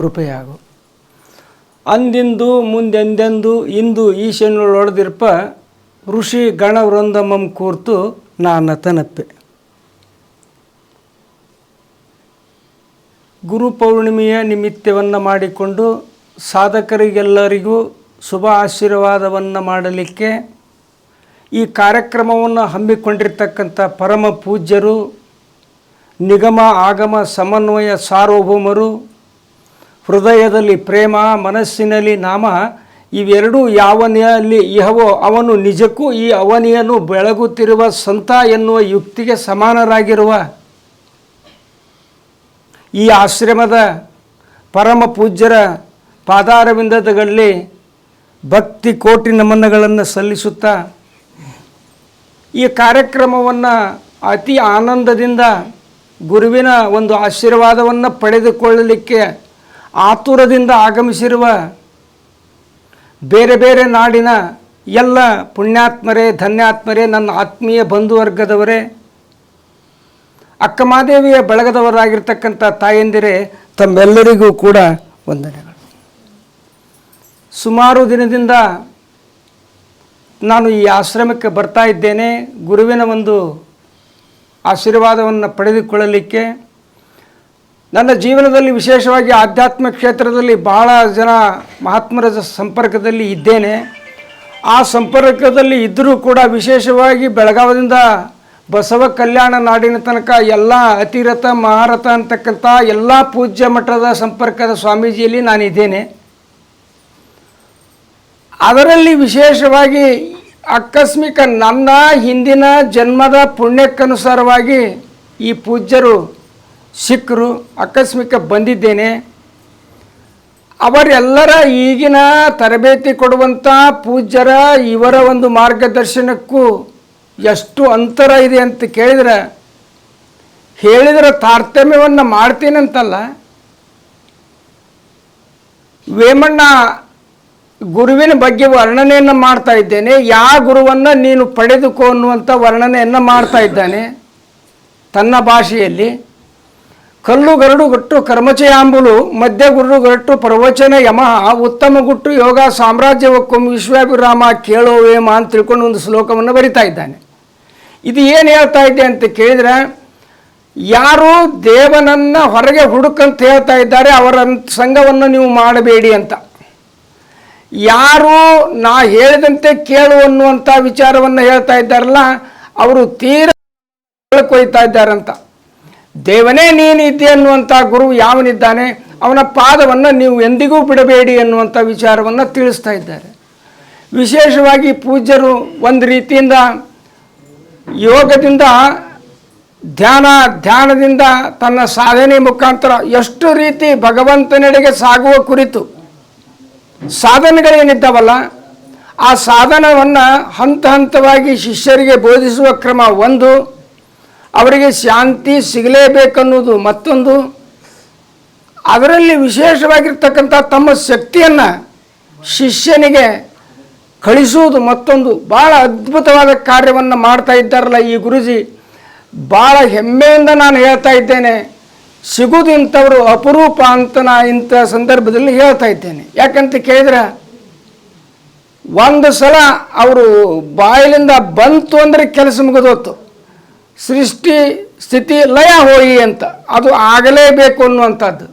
ಕೃಪೆಯಾಗು. ಅಂದಿಂದು ಮುಂದೆಂದೆಂದು ಇಂದು ಈಶನೊಳೊಡೆದಿರ್ಪ ಋಷಿ ಗಣವೃಂದಮಂ ಕೂರ್ತು ನಾನು ತನಪ್ಪೆ ಗುರು ಪೌರ್ಣಿಮೆಯ ನಿಮಿತ್ತವನ್ನು ಮಾಡಿಕೊಂಡು ಸಾಧಕರಿಗೆಲ್ಲರಿಗೂ ಶುಭ ಆಶೀರ್ವಾದವನ್ನು ಮಾಡಲಿಕ್ಕೆ ಈ ಕಾರ್ಯಕ್ರಮವನ್ನು ಹಮ್ಮಿಕೊಂಡಿರ್ತಕ್ಕಂಥ ಪರಮ ಪೂಜ್ಯರು, ನಿಗಮ ಆಗಮ ಸಮನ್ವಯ ಸಾರ್ವಭೌಮರು ಹೃದಯದಲ್ಲಿ ಪ್ರೇಮ, ಮನಸ್ಸಿನಲ್ಲಿ ನಾಮ, ಇವೆರಡೂ ಯಾವನೆಯಲ್ಲಿ ಇಹವೋ ಅವನು ನಿಜಕ್ಕೂ ಈ ಅವನಿಯನ್ನು ಬೆಳಗುತ್ತಿರುವ ಸಂತ ಎನ್ನುವ ಯುಕ್ತಿಗೆ ಸಮಾನರಾಗಿರುವ. ಈ ಆಶ್ರಮದ ಪರಮ ಪೂಜ್ಯರ ಪಾದಾರವಿಂದಗಳಲ್ಲಿ ಭಕ್ತಿ ಕೋಟಿ ನಮನಗಳನ್ನು ಸಲ್ಲಿಸುತ್ತಾ ಈ ಕಾರ್ಯಕ್ರಮವನ್ನು ಅತಿ ಆನಂದದಿಂದ ಗುರುವಿನ ಒಂದು ಆಶೀರ್ವಾದವನ್ನು ಪಡೆದುಕೊಳ್ಳಲಿಕ್ಕೆ ಆತುರದಿಂದ ಆಗಮಿಸಿರುವ ಬೇರೆ ಬೇರೆ ನಾಡಿನ ಎಲ್ಲ ಪುಣ್ಯಾತ್ಮರೇ, ಧನ್ಯಾತ್ಮರೇ, ನನ್ನ ಆತ್ಮೀಯ ಬಂಧುವರ್ಗದವರೇ, ಅಕ್ಕಮಾದೇವಿಯ ಬಳಗದವರಾಗಿರ್ತಕ್ಕಂಥ ತಾಯಂದಿರೇ, ತಮ್ಮೆಲ್ಲರಿಗೂ ಕೂಡ ವಂದನೆಗಳು. ಸುಮಾರು ದಿನದಿಂದ ನಾನು ಈ ಆಶ್ರಮಕ್ಕೆ ಬರ್ತಾ ಇದ್ದೇನೆ. ಗುರುವಿನ ಒಂದು ಆಶೀರ್ವಾದವನ್ನು ಪಡೆದುಕೊಳ್ಳಲಿಕ್ಕೆ ನನ್ನ ಜೀವನದಲ್ಲಿ ವಿಶೇಷವಾಗಿ ಆಧ್ಯಾತ್ಮ ಕ್ಷೇತ್ರದಲ್ಲಿ ಬಹಳ ಜನ ಮಹಾತ್ಮರ ಸಂಪರ್ಕದಲ್ಲಿ ಇದ್ದೇನೆ. ಆ ಸಂಪರ್ಕದಲ್ಲಿ ಇದ್ದರೂ ಕೂಡ ವಿಶೇಷವಾಗಿ ಬೆಳಗಾವದಿಂದ ಬಸವ ಕಲ್ಯಾಣ ನಾಡಿನ ತನಕ ಎಲ್ಲ ಅತಿರಥ, ಮಹಾರಥ ಅಂತಕ್ಕಂಥ ಎಲ್ಲ ಪೂಜ್ಯ ಮಠದ ಸಂಪರ್ಕದ ಸ್ವಾಮೀಜಿಯಲ್ಲಿ ನಾನಿದ್ದೇನೆ. ಅದರಲ್ಲಿ ವಿಶೇಷವಾಗಿ ಆಕಸ್ಮಿಕ ನನ್ನ ಹಿಂದಿನ ಜನ್ಮದ ಪುಣ್ಯಕ್ಕನುಸಾರವಾಗಿ ಈ ಪೂಜ್ಯರು ಸಿಕ್ಕರು ಆಕಸ್ಮಿಕ ಬಂದಿದ್ದೇನೆ. ಅವರೆಲ್ಲರ ಈಗಿನ ತರಬೇತಿ ಕೊಡುವಂಥ ಪೂಜ್ಯರ ಇವರ ಒಂದು ಮಾರ್ಗದರ್ಶನಕ್ಕೂ ಎಷ್ಟು ಅಂತರ ಇದೆ ಅಂತ ಕೇಳಿದ್ರೆ, ಹೇಳಿದರೆ ತಾರತಮ್ಯವನ್ನು ಮಾಡ್ತೀನಂತಲ್ಲ. ವೇಮಣ್ಣ ಗುರುವಿನ ಬಗ್ಗೆ ವರ್ಣನೆಯನ್ನು ಮಾಡ್ತಾ ಇದ್ದೇನೆ. ಯಾವ ಗುರುವನ್ನು ನೀನು ಪಡೆದುಕೋ ಅನ್ನುವಂಥ ವರ್ಣನೆಯನ್ನು ಮಾಡ್ತಾ ಇದ್ದಾನೆ. ತನ್ನ ಭಾಷೆಯಲ್ಲಿ. ಕಲ್ಲು ಗರಡು ಗಟ್ಟು ಕರ್ಮಚಯಾಂಬುಲು ಮಧ್ಯ ಗುರು ಗಟ್ಟು ಪ್ರವಚನ ಯಮಃ ಉತ್ತಮ ಗುಟ್ಟು ಯೋಗ ಸಾಮ್ರಾಜ್ಯವಕ್ಕೊಮ್ಮೆ ವಿಶ್ವಾಭಿರಾಮ ಕೇಳೋ ವೇಮ ಅಂತ ತಿಳ್ಕೊಂಡು ಒಂದು ಶ್ಲೋಕವನ್ನು ಬರಿತಾ ಇದ್ದಾನೆ. ಇದು ಏನು ಹೇಳ್ತಾ ಇದೆ ಅಂತ ಕೇಳಿದ್ರೆ, ಯಾರು ದೇವನನ್ನು ಹೊರಗೆ ಹುಡುಕಂತ ಹೇಳ್ತಾ ಇದ್ದಾರೆ, ಅವರ ಸಂಘವನ್ನು ನೀವು ಮಾಡಬೇಡಿ ಅಂತ. ಯಾರು ನಾ ಹೇಳಿದಂತೆ ಕೇಳು ಅನ್ನುವಂಥ ವಿಚಾರವನ್ನು ಹೇಳ್ತಾ ಇದ್ದಾರಲ್ಲ, ಅವರು ತೀರ ಕೊಯ್ತಾ ಇದ್ದಾರಂತ. ದೇವನೇ ನೀನಿದ್ದೆ ಅನ್ನುವಂಥ ಗುರು ಯಾವನಿದ್ದಾನೆ, ಅವನ ಪಾದವನ್ನು ನೀವು ಎಂದಿಗೂ ಬಿಡಬೇಡಿ ಅನ್ನುವಂಥ ವಿಚಾರವನ್ನು ತಿಳಿಸ್ತಾ ಇದ್ದಾರೆ. ವಿಶೇಷವಾಗಿ ಪೂಜ್ಯರು ಒಂದು ರೀತಿಯಿಂದ ಯೋಗದಿಂದ, ಧ್ಯಾನ, ಧ್ಯಾನದಿಂದ ತನ್ನ ಸಾಧನೆ ಮುಖಾಂತರ ಎಷ್ಟು ರೀತಿ ಭಗವಂತನೆಡೆಗೆ ಸಾಗುವ ಕುರಿತು ಸಾಧನೆಗಳೇನಿದ್ದಾವಲ್ಲ, ಆ ಸಾಧನವನ್ನು ಹಂತ ಹಂತವಾಗಿ ಶಿಷ್ಯರಿಗೆ ಬೋಧಿಸುವ ಕ್ರಮ ಒಂದು. ಅವರಿಗೆ ಶಾಂತಿ ಸಿಗಲೇಬೇಕನ್ನುವುದು ಮತ್ತೊಂದು. ಅದರಲ್ಲಿ ವಿಶೇಷವಾಗಿರ್ತಕ್ಕಂಥ ತಮ್ಮ ಶಕ್ತಿಯನ್ನು ಶಿಷ್ಯನಿಗೆ ಕಳಿಸುವುದು ಮತ್ತೊಂದು. ಭಾಳ ಅದ್ಭುತವಾದ ಕಾರ್ಯವನ್ನು ಮಾಡ್ತಾ ಇದ್ದಾರಲ್ಲ ಈ ಗುರುಜಿ. ಭಾಳ ಹೆಮ್ಮೆಯಿಂದ ನಾನು ಹೇಳ್ತಾ ಇದ್ದೇನೆ. ಸಿಗುವುದು ಇಂಥವರು ಅಪರೂಪ ಅಂತ ನಾ ಇಂಥ ಸಂದರ್ಭದಲ್ಲಿ ಹೇಳ್ತಾ ಇದ್ದೇನೆ. ಯಾಕಂತ ಕೇಳಿದ್ರೆ, ಒಂದು ಸಲ ಅವರು ಬಾಯಿಲಿಂದ ಬಂತು ಅಂದರೆ ಕೆಲಸ ಮುಗಿದೋತು ಸೃಷ್ಟಿ ಸ್ಥಿತಿ ಲಯ ಹೋಯಿ ಅಂತ. ಅದು ಆಗಲೇಬೇಕು ಅನ್ನುವಂಥದ್ದು.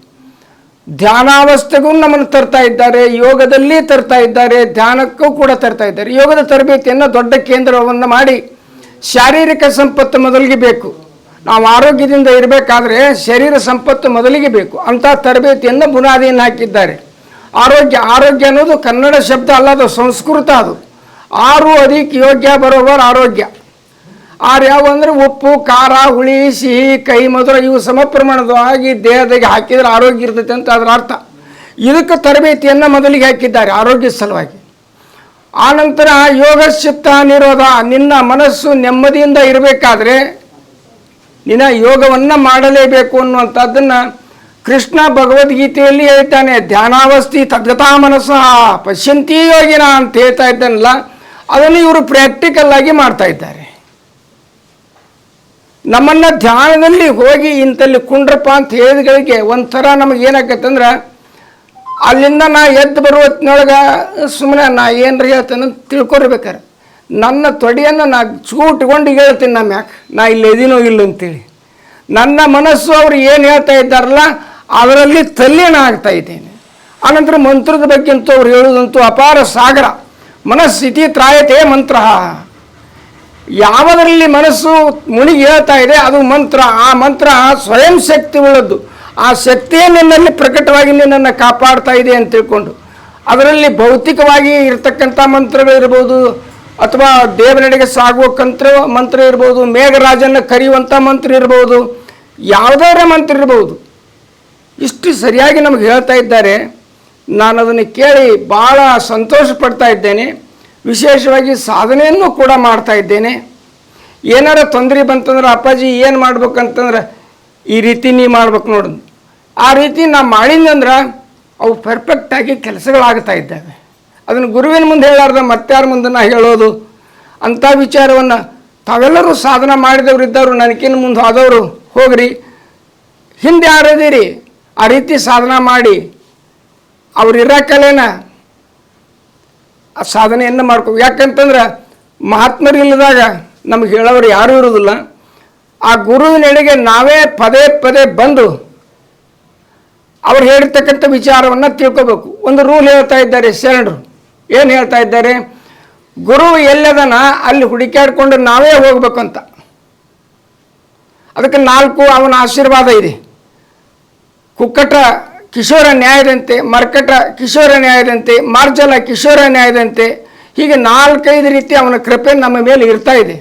ಧ್ಯಾನಾವಸ್ಥೆಗೂ ನಮ್ಮನ್ನು ತರ್ತಾ ಇದ್ದಾರೆ, ಯೋಗದಲ್ಲಿ ತರ್ತಾ ಇದ್ದಾರೆ, ಧ್ಯಾನಕ್ಕೂ ಕೂಡ ತರ್ತಾ ಇದ್ದಾರೆ. ಯೋಗದ ತರಬೇತಿಯನ್ನು ದೊಡ್ಡ ಕೇಂದ್ರವನ್ನು ಮಾಡಿ ಶಾರೀರಿಕ ಸಂಪತ್ತು ಮೊದಲಿಗೆ ಬೇಕು ನಾವು ಆರೋಗ್ಯದಿಂದ ಇರಬೇಕಾದ್ರೆ ಶರೀರ ಸಂಪತ್ತು ಮೊದಲಿಗೆ ಬೇಕು ಅಂಥ ತರಬೇತಿಯನ್ನು ಬುನಾದಿಯನ್ನು ಹಾಕಿದ್ದಾರೆ. ಆರೋಗ್ಯ ಆರೋಗ್ಯ ಅನ್ನೋದು ಕನ್ನಡ ಶಬ್ದ ಅಲ್ಲ, ಅದು ಸಂಸ್ಕೃತ ಅದು. ಆರು ಅಧಿಕ ಯೋಗ್ಯ ಬರೋಬರ್ ಆರೋಗ್ಯ. ಆರು ಯಾವ ಅಂದ್ರೆ ಉಪ್ಪು, ಖಾರ, ಹುಳಿ, ಸಿಹಿ ಕೈ ಮಧುರ, ಇವು ಸಮ ಪ್ರಮಾಣದವಾಗಿ ದೇಹದಾಗೆ ಹಾಕಿದರೆ ಆರೋಗ್ಯ ಇರ್ತೈತೆ ಅಂತ ಅದರ ಅರ್ಥ. ಇದಕ್ಕೆ ತರಬೇತಿಯನ್ನು ಮೊದಲಿಗೆ ಹಾಕಿದ್ದಾರೆ ಆರೋಗ್ಯ ಸಲುವಾಗಿ. ಆನಂತರ ಯೋಗ, ಚಿತ್ತ, ನಿರೋಧ, ನಿನ್ನ ಮನಸ್ಸು ನೆಮ್ಮದಿಯಿಂದ ಇರಬೇಕಾದ್ರೆ ನಿನ್ನ ಯೋಗವನ್ನು ಮಾಡಲೇಬೇಕು ಅನ್ನುವಂಥದ್ದನ್ನು ಕೃಷ್ಣ ಭಗವದ್ಗೀತೆಯಲ್ಲಿ ಹೇಳ್ತಾನೆ, ಧ್ಯಾನಾವಸ್ಥಿ ತದ್ಗತಾ ಮನಸ್ಸು ಪಶ್ಯಂತಿ ಯೋಗಿನ ಅಂತ ಹೇಳ್ತಾ ಇದ್ದಾನಲ್ಲ, ಅದನ್ನು ಇವರು ಪ್ರಾಕ್ಟಿಕಲ್ ಆಗಿ ಮಾಡ್ತಾ ಇದ್ದಾರೆ. ನಮ್ಮನ್ನು ಧ್ಯಾನದಲ್ಲಿ ಹೋಗಿ ಇಂಥಲ್ಲಿ ಕುಂಡ್ರಪ್ಪ ಅಂತ ಹೇಳಿದಗಳಿಗೆ ಒಂಥರ ನಮಗೆ ಏನಾಗತ್ತಂದ್ರೆ ಅಲ್ಲಿಂದ ನಾ ಎದ್ದು ಬರುವ ಸುಮ್ಮನೆ ನಾ ಏನ್ರಿ ಹೇಳ್ತೇನೆ ತಿಳ್ಕೊರ್ಬೇಕಾರೆ ನನ್ನ ತೊಡೆಯನ್ನು ನಾ ಚೂಟ್ಕೊಂಡು ಹೇಳ್ತೀನಿ ನಮ್ಮ ಯಾಕೆ, ನಾ ಇಲ್ಲಿ ಎದಿನೋ ಇಲ್ಲ ಅಂತೇಳಿ. ನನ್ನ ಮನಸ್ಸು ಅವರು ಏನು ಹೇಳ್ತಾ ಇದ್ದಾರಲ್ಲ ಅದರಲ್ಲಿ ತಲ್ಲೀನ ಆಗ್ತಾ ಇದ್ದೇನೆ. ಆನಂತರ ಮಂತ್ರದ ಬಗ್ಗೆ ಅಂತೂ ಅವ್ರು ಹೇಳುವುದಂತೂ ಅಪಾರ ಸಾಗರ. ಮನಸ್ಸಿತಿ ತ್ರಾಯತೆ ಮಂತ್ರ. ಯಾವುದರಲ್ಲಿ ಮನಸ್ಸು ಮುಳುಗಿ ಹೇಳ್ತಾ ಇದೆ, ಅದು ಮಂತ್ರ. ಆ ಮಂತ್ರ ಸ್ವಯಂ ಶಕ್ತಿ ಉಳ್ಳದ್ದು. ಆ ಶಕ್ತಿಯೇ ನಿನ್ನಲ್ಲಿ ಪ್ರಕಟವಾಗಿ ನಿನ್ನನ್ನು ಕಾಪಾಡ್ತಾ ಇದೆ ಅಂತ ತಿಳ್ಕೊಂಡು. ಅದರಲ್ಲಿ ಭೌತಿಕವಾಗಿ ಇರತಕ್ಕಂಥ ಮಂತ್ರಗಳಿರ್ಬೋದು ಅಥವಾ ದೇವನಡೆಗೆ ಸಾಗುವ ಕಂತ್ರ ಮಂತ್ರ ಇರ್ಬೋದು ಮೇಘರಾಜನ ಕರೆಯುವಂಥ ಮಂತ್ರ ಇರ್ಬೋದು ಯಾವುದಾರ ಮಂತ್ರ ಇರ್ಬೋದು. ಇಷ್ಟು ಸರಿಯಾಗಿ ನಮಗೆ ಹೇಳ್ತಾ ಇದ್ದಾರೆ. ನಾನು ಅದನ್ನು ಕೇಳಿ ಭಾಳ ಸಂತೋಷ ಪಡ್ತಾ ಇದ್ದೇನೆ. ವಿಶೇಷವಾಗಿ ಸಾಧನೆಯನ್ನು ಕೂಡ ಮಾಡ್ತಾ ಇದ್ದೇನೆ. ಏನಾರ ತೊಂದರೆ ಬಂತಂದ್ರೆ ಅಪ್ಪಾಜಿ ಏನು ಮಾಡ್ಬೇಕಂತಂದ್ರೆ ಈ ರೀತಿ ನೀ ಮಾಡ್ಬೇಕು ನೋಡು. ಆ ರೀತಿ ನಾ ಮಾಡಿದ್ನಂದ್ರೆ ಅವು ಪರ್ಫೆಕ್ಟಾಗಿ ಕೆಲಸಗಳಾಗ್ತಾ ಇದ್ದಾವೆ. ಅದನ್ನು ಗುರುವಿನ ಮುಂದೆ ಹೇಳಾರ್ದ ಮತ್ತಾರ ಮುಂದೆ ನಾ ಹೇಳೋದು. ಅಂಥ ವಿಚಾರವನ್ನು ತಾವೆಲ್ಲರೂ ಸಾಧನ ಮಾಡಿದವರು ಇದ್ದವರು ನನಗಿನ್ನ ಮುಂದೆ ಆದವರು ಹೋಗ್ರಿ. ಹಿಂದೆ ಯಾರದಿರಿ, ಆ ರೀತಿ ಸಾಧನ ಮಾಡಿ. ಅವ್ರು ಇರೋಕಲೇನ ಆ ಸಾಧನೆಯನ್ನು ಮಾಡ್ಕೋ ಯಾಕಂತಂದ್ರೆ ಮಹಾತ್ಮರು ಇಲ್ಲದಾಗ ನಮ್ಗೆ ಹೇಳೋರು ಯಾರೂ ಇರೋದಿಲ್ಲ. ಆ ಗುರುವಿನೆಡೆಗೆ ನಾವೇ ಪದೇ ಪದೇ ಬಂದು ಅವ್ರು ಹೇಳಿರ್ತಕ್ಕಂಥ ವಿಚಾರವನ್ನು ತಿಳ್ಕೋಬೇಕು. ಒಂದು ರೂಲ್ ಹೇಳ್ತಾ ಇದ್ದಾರೆ ಶರಣರು. ಏನು ಹೇಳ್ತಾ ಇದ್ದಾರೆ? ಗುರು ಎಲ್ಲದನ ಅಲ್ಲಿ ಹುಡುಕಾಡಿಕೊಂಡು ನಾವೇ ಹೋಗ್ಬೇಕಂತ. ಅದಕ್ಕೆ ನಾಲ್ಕು ಅವನ ಆಶೀರ್ವಾದ ಇದೆ. ಕುಕ್ಕಟ ಕಿಶೋರ ನ್ಯಾಯದಂತೆ, ಮರ್ಕಟ ಕಿಶೋರ ನ್ಯಾಯದಂತೆ, ಮಾರ್ಜಲ ಕಿಶೋರ ನ್ಯಾಯದಂತೆ, ಹೀಗೆ ನಾಲ್ಕೈದು ರೀತಿ ಅವನ ಕೃಪೆ ನಮ್ಮ ಮೇಲೆ ಇರ್ತಾ ಇದೆ.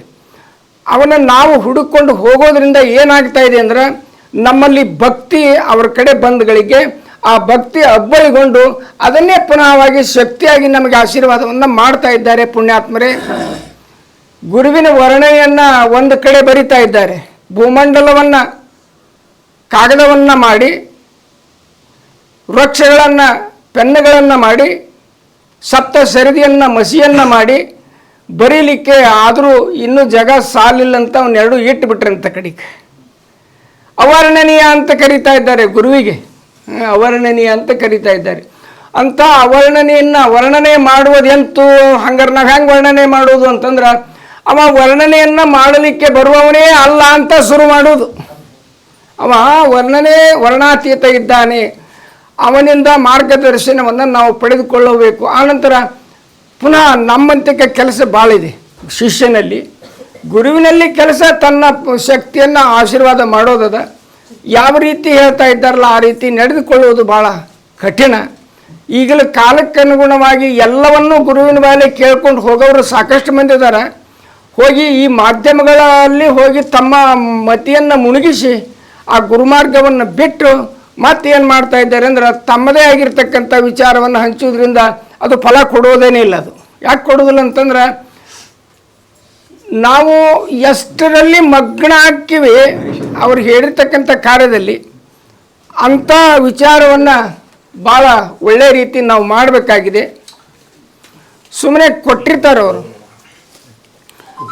ಅವನನ್ನು ನಾವು ಹುಡುಕೊಂಡು ಹೋಗೋದ್ರಿಂದ ಏನಾಗ್ತಾ ಇದೆ ಅಂದ್ರೆ, ನಮ್ಮಲ್ಲಿ ಭಕ್ತಿ ಅವರ ಕಡೆ ಬಂದಗಳಿಗೆ ಆ ಭಕ್ತಿ ಅಬ್ಬರಿಗೊಂಡು ಅದನ್ನೇ ಪುನಃವಾಗಿ ಶಕ್ತಿಯಾಗಿ ನಮಗೆ ಆಶೀರ್ವಾದವನ್ನು ಮಾಡ್ತಾ ಇದ್ದಾರೆ ಪುಣ್ಯಾತ್ಮರೇ. ಗುರುವಿನ ವರ್ಣನೆಯನ್ನು ಒಂದು ಕಡೆ ಬರಿತಾ ಇದ್ದಾರೆ. ಭೂಮಂಡಲವನ್ನು, ಕಾಗದವನ್ನು ಮಾಡಿ ವೃಕ್ಷಗಳನ್ನು, ಪೆನ್ನುಗಳನ್ನು ಮಾಡಿ, ಸಪ್ತ ಸರದಿಯನ್ನು, ಮಸಿಯನ್ನು ಮಾಡಿ, ಬರೀಲಿಕ್ಕೆ ಆದರೂ ಇನ್ನೂ ಜಗ ಸಾಲಿಲ್ಲ ಅಂತ ಇಟ್ಟು ಬಿಟ್ರಂತ ಕಡೆಗೆ. ಅವರ್ಣನೀಯ ಅಂತ ಕರೀತಾ ಇದ್ದಾರೆ ಗುರುವಿಗೆ. ಅವರ್ಣನೀಯ ಅಂತ ಕರೀತಾ ಇದ್ದಾರೆ. ಅಂಥ ಅವರ್ಣನೆಯನ್ನು ವರ್ಣನೆ ಮಾಡುವುದೆಂತೂ? ಹಂಗಾರೆ ನಾವು ಹೆಂಗೆ ವರ್ಣನೆ ಮಾಡೋದು ಅಂತಂದ್ರೆ, ಅವ ವರ್ಣನೆಯನ್ನು ಮಾಡಲಿಕ್ಕೆ ಬರುವವನೇ ಅಲ್ಲ ಅಂತ ಶುರು ಮಾಡೋದು ಅವ ವರ್ಣನೆ, ವರ್ಣಾತೀತ ಇದ್ದಾನೆ. ಅವನಿಂದ ಮಾರ್ಗದರ್ಶನವನ್ನು ನಾವು ಪಡೆದುಕೊಳ್ಳಬೇಕು. ಆನಂತರ ಪುನಃ ನಮ್ಮಂತಿಕ ಕೆಲಸ ಭಾಳ ಇದೆ ಶಿಷ್ಯನಲ್ಲಿ ಗುರುವಿನಲ್ಲಿ ಕೆಲಸ ತನ್ನ ಶಕ್ತಿಯನ್ನು ಆಶೀರ್ವಾದ ಮಾಡೋದದ. ಯಾವ ರೀತಿ ಹೇಳ್ತಾ ಇದ್ದಾರಲ್ಲ, ಆ ರೀತಿ ನಡೆದುಕೊಳ್ಳುವುದು ಭಾಳ ಕಠಿಣ. ಈಗಲೂ ಕಾಲಕ್ಕನುಗುಣವಾಗಿ ಎಲ್ಲವನ್ನೂ ಗುರುವಿನ ಮೇಲೆ ಕೇಳ್ಕೊಂಡು ಹೋಗೋರು ಸಾಕಷ್ಟು ಮಂದಿ ಇದ್ದಾರೆ ಹೋಗಿ ಈ ಮಾಧ್ಯಮಗಳಲ್ಲಿ ಹೋಗಿ ತಮ್ಮ ಮತಿಯನ್ನು ಮುಳುಗಿಸಿ ಆ ಗುರುಮಾರ್ಗವನ್ನು ಬಿಟ್ಟು ಮತ್ತೇನು ಮಾಡ್ತಾ ಇದ್ದಾರೆ ಅಂದ್ರೆ ತಮ್ಮದೇ ಆಗಿರ್ತಕ್ಕಂಥ ವಿಚಾರವನ್ನು ಹಂಚೋದ್ರಿಂದ ಅದು ಫಲ ಕೊಡೋದೇನೇ ಇಲ್ಲ ಅದು. ಯಾಕೆ ಕೊಡೋದಿಲ್ಲ ಅಂತಂದ್ರೆ, ನಾವು ಎಷ್ಟರಲ್ಲಿ ಮಗ್ನ ಹಾಕಿವಿ ಅವ್ರು ಹೇಳಿರ್ತಕ್ಕಂಥ ಕಾರ್ಯದಲ್ಲಿ ಅಂಥ ವಿಚಾರವನ್ನು ಭಾಳ ಒಳ್ಳೆಯ ರೀತಿ ನಾವು ಮಾಡಬೇಕಾಗಿದೆ. ಸುಮ್ಮನೆ ಕೊಟ್ಟಿರ್ತಾರೆ ಅವರು.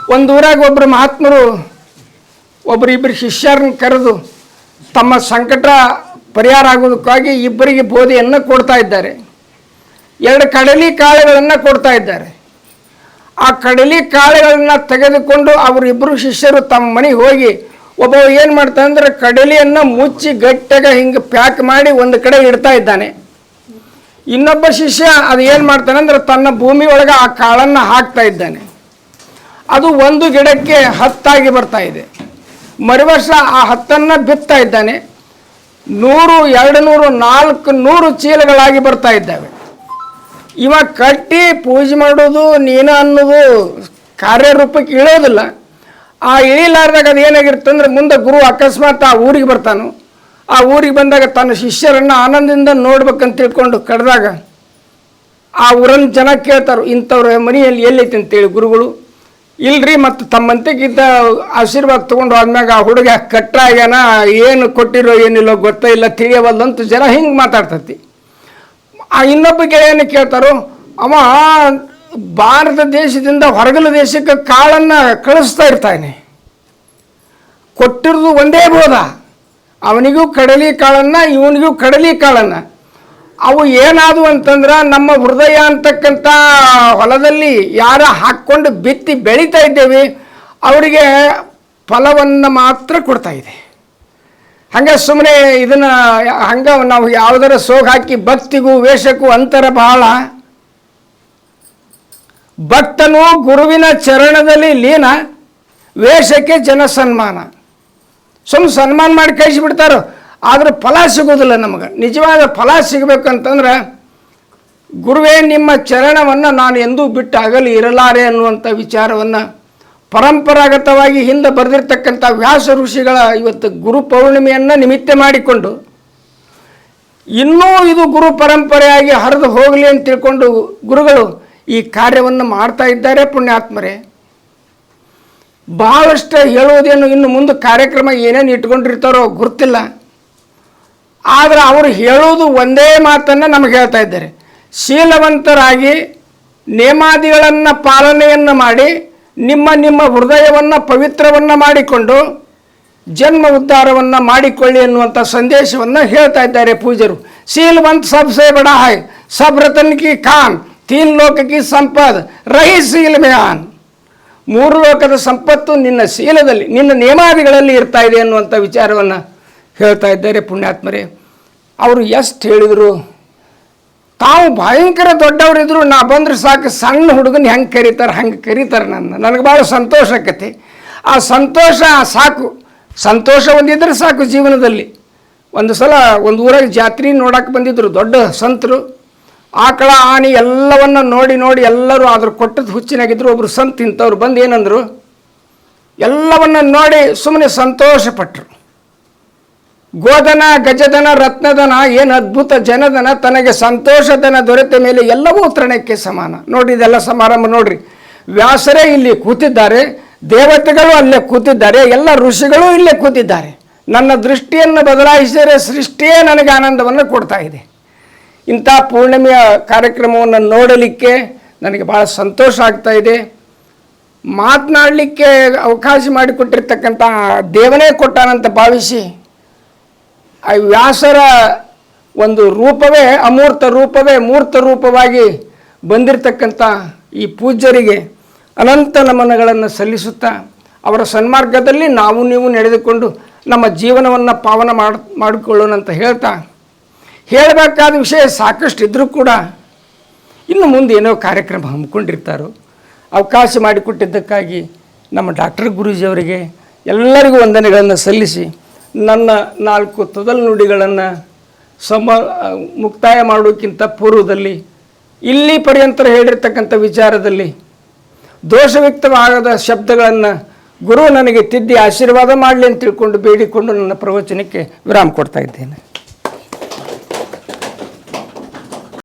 ಒಂದು ಊರಾಗ ಒಬ್ಬರು ಮಹಾತ್ಮರು ಒಬ್ಬರಿಬ್ಬರು ಶಿಷ್ಯರನ್ನ ಕರೆದು ತಮ್ಮ ಸಂಕಟ ಪರಿಹಾರ ಆಗೋದಕ್ಕಾಗಿ ಇಬ್ಬರಿಗೆ ಬೋಧೆಯನ್ನು ಕೊಡ್ತಾ ಇದ್ದಾರೆ. ಎರಡು ಕಡಲಿ ಕಾಳುಗಳನ್ನು ಕೊಡ್ತಾ ಇದ್ದಾರೆ. ಆ ಕಡಲಿ ಕಾಳುಗಳನ್ನು ತೆಗೆದುಕೊಂಡು ಅವರಿಬ್ಬರು ಶಿಷ್ಯರು ತಮ್ಮ ಮನೆಗೆ ಹೋಗಿ ಒಬ್ಬ ಏನು ಮಾಡ್ತಾನೆ ಅಂದರೆ ಕಡಲಿಯನ್ನು ಮುಚ್ಚಿ ಗಟ್ಟಿಗೆ ಹಿಂಗೆ ಪ್ಯಾಕ್ ಮಾಡಿ ಒಂದು ಕಡೆ ಇಡ್ತಾ ಇದ್ದಾನೆ. ಇನ್ನೊಬ್ಬ ಶಿಷ್ಯ ಅದು ಏನು ಮಾಡ್ತಾನೆ ಅಂದ್ರೆ ತನ್ನ ಭೂಮಿ ಒಳಗೆ ಆ ಕಾಳನ್ನು ಹಾಕ್ತಾ ಇದ್ದಾನೆ. ಅದು ಒಂದು ಗಿಡಕ್ಕೆ ಹತ್ತಾಗಿ ಬರ್ತಾ ಇದೆ. ಮರುವರ್ಷ ಆ ಹತ್ತನ್ನು ಬಿತ್ತಾ ಇದ್ದಾನೆ. ನೂರು, ಎರಡು ನೂರು, ನಾಲ್ಕು ನೂರು ಚೀಲಗಳಾಗಿ ಬರ್ತಾ ಇದ್ದಾವೆ. ಇವಾಗ ಕಟ್ಟಿ ಪೂಜೆ ಮಾಡೋದು ನೀನು ಅನ್ನೋದು ಕಾರ್ಯರೂಪಕ್ಕೆ ಇಳೋದಿಲ್ಲ. ಆ ಇಳಿಲಾರ್ದಾಗ ಅದು ಏನಾಗಿರ್ತಂದ್ರೆ ಮುಂದೆ ಗುರು ಅಕಸ್ಮಾತ್ ಆ ಊರಿಗೆ ಬರ್ತಾನು. ಆ ಊರಿಗೆ ಬಂದಾಗ ತನ್ನ ಶಿಷ್ಯರನ್ನು ಆನಂದದಿಂದ ನೋಡ್ಬೇಕಂತ ತಿಳ್ಕೊಂಡು ಕಡ್ದಾಗ ಆ ಊರನ್ನು ಜನ ಕೇಳ್ತಾರೆ, ಇಂಥವ್ರ ಮನೆಯಲ್ಲಿ ಎಲ್ಲೈತೆ ಅಂತೇಳಿ ಗುರುಗಳು? ಇಲ್ರಿ, ಮತ್ತು ತಮ್ಮಂತೆಗಿದ್ದ ಆಶೀರ್ವಾದ ತೊಗೊಂಡು ಆದ್ಮ್ಯಾಗ ಆ ಹುಡುಗ ಕಟ್ಟಾಗ್ಯಾನ ಏನು ಕೊಟ್ಟಿರೋ ಏನಿಲ್ಲೋ ಗೊತ್ತೇ ಇಲ್ಲ ತಿಳಿಯವಲ್ಲಂತ ಜನ ಹಿಂಗೆ ಮಾತಾಡ್ತತಿ. ಆ ಇನ್ನೊಬ್ಬ ಗೆಳೆಯನ ಕೇಳ್ತಾರೋ, ಅವ ಭಾರತ ದೇಶದಿಂದ ಹೊರಗಲ ದೇಶಕ್ಕೆ ಕಾಳನ್ನು ಕಳಿಸ್ತಾ ಇರ್ತಾನೆ. ಕೊಟ್ಟಿರೋದು ಒಂದೇ ಬೋಧ. ಅವನಿಗೂ ಕಡಲಿ ಕಾಳನ್ನು, ಇವನಿಗೂ ಕಡಲಿ ಕಾಳನ್ನು. ಅವು ಏನಾದವು ಅಂತಂದ್ರೆ ನಮ್ಮ ಹೃದಯ ಅಂತಕ್ಕಂಥ ಹೊಲದಲ್ಲಿ ಯಾರ ಹಾಕ್ಕೊಂಡು ಬಿತ್ತಿ ಬೆಳೀತಾ ಇದ್ದೇವೆ, ಅವರಿಗೆ ಫಲವನ್ನು ಮಾತ್ರ ಕೊಡ್ತಾ ಇದೆ. ಹಂಗೆ ಸುಮ್ಮನೆ ಇದನ್ನು ಹಂಗೆ ನಾವು ಯಾವುದರ ಸೋಗ್ ಹಾಕಿ ಭಕ್ತಿಗೂ ವೇಷಕ್ಕೂ ಅಂತರ ಬಹಳ. ಭಕ್ತನು ಗುರುವಿನ ಚರಣದಲ್ಲಿ ಲೀನ, ವೇಷಕ್ಕೆ ಜನ ಸನ್ಮಾನ. ಸುಮ್ಮನೆ ಸನ್ಮಾನ ಮಾಡಿ ಕಳಿಸಿಬಿಡ್ತಾರೋ ಆದ್ರೆ ಫಲ ಸಿಗೋದಿಲ್ಲ ನಮಗೆ. ನಿಜವಾದ ಫಲ ಸಿಗಬೇಕಂತಂದ್ರೆ, ಗುರುವೇ ನಿಮ್ಮ ಚರಣವನ್ನು ನಾನು ಎಂದೂ ಬಿಟ್ಟು ಆಗಲಿ ಇರಲಾರೆ ಅನ್ನುವಂಥ ವಿಚಾರವನ್ನು ಪರಂಪರಾಗತವಾಗಿ ಹಿಂದೆ ಬರೆದಿರ್ತಕ್ಕಂಥ ವ್ಯಾಸ ಋಷಿಗಳ ಇವತ್ತು ಗುರು ಪೌರ್ಣಿಮೆಯನ್ನು ನಿಮಿತ್ತ ಮಾಡಿಕೊಂಡು, ಇನ್ನೂ ಇದು ಗುರು ಪರಂಪರೆಯಾಗಿ ಹರಿದು ಹೋಗಲಿ ಅಂತ ತಿಳ್ಕೊಂಡು ಗುರುಗಳು ಈ ಕಾರ್ಯವನ್ನು ಮಾಡ್ತಾ ಇದ್ದಾರೆ ಪುಣ್ಯಾತ್ಮರೇ. ಭಾಳಷ್ಟು ಹೇಳುವುದೇನು ಇನ್ನು ಮುಂದೆ ಕಾರ್ಯಕ್ರಮ ಏನೇನು ಇಟ್ಕೊಂಡಿರ್ತಾರೋ ಗುರ್ತಿಲ್ಲ ಆದರೆ ಅವರು ಹೇಳುವುದು ಒಂದೇ ಮಾತನ್ನು ನಮಗೆ ಹೇಳ್ತಾ ಇದ್ದಾರೆ. ಶೀಲವಂತರಾಗಿ ನೇಮಾದಿಗಳನ್ನು ಪಾಲನೆಯನ್ನು ಮಾಡಿ, ನಿಮ್ಮ ನಿಮ್ಮ ಹೃದಯವನ್ನು ಪವಿತ್ರವನ್ನು ಮಾಡಿಕೊಂಡು, ಜನ್ಮ ಉದ್ಧಾರವನ್ನು ಮಾಡಿಕೊಳ್ಳಿ ಎನ್ನುವಂಥ ಸಂದೇಶವನ್ನು ಹೇಳ್ತಾ ಇದ್ದಾರೆ ಪೂಜರು ಶೀಲವಂತ ಸಬ್ಸೆ ಬಡ ಹಾಯ್ ಸಬ್ ರತನ್ ಕಿ ಖಾನ್, ತೀನ್ ಲೋಕಕ್ಕೆ ಸಂಪದ್, ರಹಿ ಶೀಲ್ ಮೇಹಾನ್ ಮೂರು ಲೋಕದ ಸಂಪತ್ತು ನಿನ್ನ ಶೀಲದಲ್ಲಿ, ನಿನ್ನ ನೇಮಾದಿಗಳಲ್ಲಿ ಇರ್ತಾ ಇದೆ ಅನ್ನುವಂಥ ವಿಚಾರವನ್ನು ಹೇಳ್ತಾ ಇದ್ದಾರೆ ಪುಣ್ಯಾತ್ಮರೇ. ಅವರು ಎಷ್ಟು ಹೇಳಿದರು? ತಾವು ಭಯಂಕರ ದೊಡ್ಡವರಿದ್ರು, ನಾ ಬಂದ್ರೆ ಸಾಕು, ಸಣ್ಣ ಹುಡುಗನ ಹೆಂಗೆ ಕರೀತಾರೆ, ಹಂಗೆ ಕರೀತಾರೆ ನನ್ನ. ನನಗೆ ಭಾಳ ಸಂತೋಷ ಆಕತಿ. ಆ ಸಂತೋಷ ಸಾಕು. ಸಂತೋಷ ಒಂದಿದ್ದರೆ ಸಾಕು ಜೀವನದಲ್ಲಿ. ಒಂದು ಸಲ ಒಂದು ಊರಾಗ ಜಾತ್ರೆ ನೋಡಕ್ಕೆ ಬಂದಿದ್ದರು ದೊಡ್ಡ ಸಂತರು. ಆಕಳ, ಆನೆ ಎಲ್ಲವನ್ನು ನೋಡಿ ನೋಡಿ ಎಲ್ಲರೂ ಅದ್ರ ಕೊಟ್ಟದ್ದು ಹುಚ್ಚಿನಾಗಿದ್ರು. ಒಬ್ಬರು ಸಂತ ಇಂಥವ್ರು ಬಂದು ಏನಂದರು, ಎಲ್ಲವನ್ನು ನೋಡಿ ಸುಮ್ಮನೆ ಸಂತೋಷಪಟ್ಟರು ಗೋಧನ, ಗಜಧನ, ರತ್ನಧನ, ಏನು ಅದ್ಭುತ ಜನಧನ, ತನಗೆ ಸಂತೋಷಧನ ದೊರೆತ ಮೇಲೆ ಎಲ್ಲವೂ ತೃಣಕ್ಕೆ ಸಮಾನ. ನೋಡಿ, ಇದೆಲ್ಲ ಸಮಾರಂಭ ನೋಡ್ರಿ. ವ್ಯಾಸರೇ ಇಲ್ಲಿ ಕೂತಿದ್ದಾರೆ, ದೇವತೆಗಳು ಅಲ್ಲೇ ಕೂತಿದ್ದಾರೆ, ಎಲ್ಲ ಋಷಿಗಳು ಇಲ್ಲೇ ಕೂತಿದ್ದಾರೆ. ನನ್ನ ದೃಷ್ಟಿಯನ್ನು ಬದಲಾಯಿಸಿದರೆ ಸೃಷ್ಟಿಯೇ ನನಗೆ ಆನಂದವನ್ನು ಕೊಡ್ತಾ ಇದೆ. ಇಂಥ ಪೂರ್ಣಿಮೆಯ ಕಾರ್ಯಕ್ರಮವನ್ನು ನೋಡಲಿಕ್ಕೆ ನನಗೆ ಭಾಳ ಸಂತೋಷ ಆಗ್ತಾ ಇದೆ. ಮಾತನಾಡಲಿಕ್ಕೆ ಅವಕಾಶ ಮಾಡಿಕೊಟ್ಟಿರ್ತಕ್ಕಂಥ ದೇವನೇ ಕೊಟ್ಟಾನಂತ ಭಾವಿಸಿ ಆ ವ್ಯಾಸರ ಒಂದು ರೂಪವೇ, ಅಮೂರ್ತ ರೂಪವೇ, ಮೂರ್ತ ರೂಪವಾಗಿ ಬಂದಿರತಕ್ಕಂಥ ಈ ಪೂಜ್ಯರಿಗೆ ಅನಂತ ನಮನಗಳನ್ನು ಸಲ್ಲಿಸುತ್ತಾ ಅವರ ಸನ್ಮಾರ್ಗದಲ್ಲಿ ನಾವು ನೀವು ನಡೆದುಕೊಂಡು ನಮ್ಮ ಜೀವನವನ್ನು ಪಾವನ ಮಾಡಿ, ಮಾಡಿಕೊಳ್ಳೋಣ ಅಂತ ಹೇಳ್ತಾ ಹೇಳಬೇಕಾದ ವಿಷಯ ಸಾಕಷ್ಟು ಇದ್ದರೂ ಕೂಡ ಇನ್ನು ಮುಂದೆ ಏನೋ ಕಾರ್ಯಕ್ರಮ ಹಮ್ಮಿಕೊಂಡಿರ್ತಾರೋ, ಅವಕಾಶ ಮಾಡಿಕೊಟ್ಟಿದ್ದಕ್ಕಾಗಿ ನಮ್ಮ ಡಾಕ್ಟರ್ ಗುರೂಜಿಯವರಿಗೆ ಎಲ್ಲರಿಗೂ ವಂದನೆಗಳನ್ನು ಸಲ್ಲಿಸಿ ನನ್ನ ನಾಲ್ಕು ತದಲ್ ನುಡಿಗಳನ್ನು ಸಮ ಮುಕ್ತಾಯ ಮಾಡೋಕ್ಕಿಂತ ಪೂರ್ವದಲ್ಲಿ, ಇಲ್ಲಿ ಪರ್ಯಂತ ಹೇಳಿರ್ತಕ್ಕಂಥ ವಿಚಾರದಲ್ಲಿ ದೋಷವ್ಯಕ್ತವಾಗದ ಶಬ್ದಗಳನ್ನು ಗುರು ನನಗೆ ತಿದ್ದಿ ಆಶೀರ್ವಾದ ಮಾಡಲಿ ಅಂತ ತಿಳ್ಕೊಂಡು ಬೇಡಿಕೊಂಡು ನನ್ನ ಪ್ರವಚನಕ್ಕೆ ವಿರಾಮ ಕೊಡ್ತಾ ಇದ್ದೇನೆ.